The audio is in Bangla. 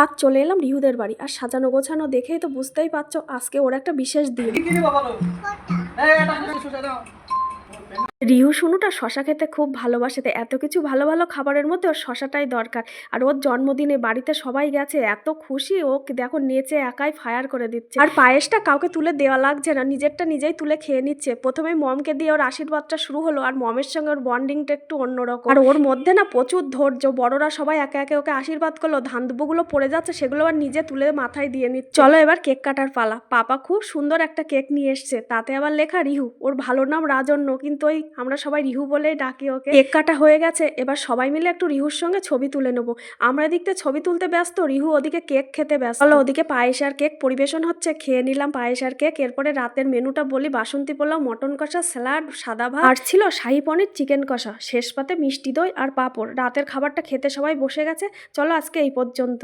আজ চলে এলাম রিহুদের বাড়ি। আর সাজানো গোছানো দেখেই তো বুঝতেই পারছ, আজকে ওর একটা বিশেষ দিন। রিহু শুনুটা শশা খেতে খুব ভালোবাসে, তো এত কিছু ভালো ভালো খাবারের মধ্যে ওর শশাটাই দরকার। আর ওর জন্মদিনে বাড়িতে সবাই গেছে, এত খুশি ও দেখো নেচে একাই ফায়ার করে দিচ্ছে। আর পায়েসটা কাউকে তুলে দেওয়া লাগছে না, নিজেরটা নিজেই তুলে খেয়ে নিচ্ছে। প্রথমে মমকে দিয়ে ওর আশীর্বাদটা শুরু হলো, আর মমের সঙ্গে ওর বন্ডিংটা একটু অন্যরকম। আর ওর মধ্যে না প্রচুর ধৈর্য, বড়রা সবাই একে একে ওকে আশীর্বাদ করল ধান দুব্বগুলো পড়ে যাচ্ছে, সেগুলো আর নিজে তুলে মাথায় দিয়ে নিচ্ছে। চলো এবার কেক কাটার পালা। পাপা খুব সুন্দর একটা কেক নিয়ে এসছে, তাতে আবার লেখা রিহু, ওর ভালো নাম রাজন্য, কিন্তু ওই আমরা সবাই রিহু বলেই ডাকি ওকে। কেক কাটা হয়ে গেছে এবার সবাই মিলে একটু রিহুর সঙ্গে ছবি তুলে নেব। আমরা এদিকতে ছবি তুলতে ব্যস্ত রিহু ওদিকে কেক খেতে ব্যস্ত। চলো ওদিকে পায়েস আর কেক পরিবেশন হচ্ছে খেয়ে নিলাম পায়েস আর কেক। এরপরে রাতের মেনুটা বলি বাসন্তী পোলাও মটন কষা স্যালাড সাদা ভাত। আর ছিল শাহি পনির চিকেন কষা শেষ পাতে মিষ্টি দই আর পাঁপড়। রাতের খাবারটা খেতে সবাই বসে গেছে চলো আজকে এই পর্যন্ত।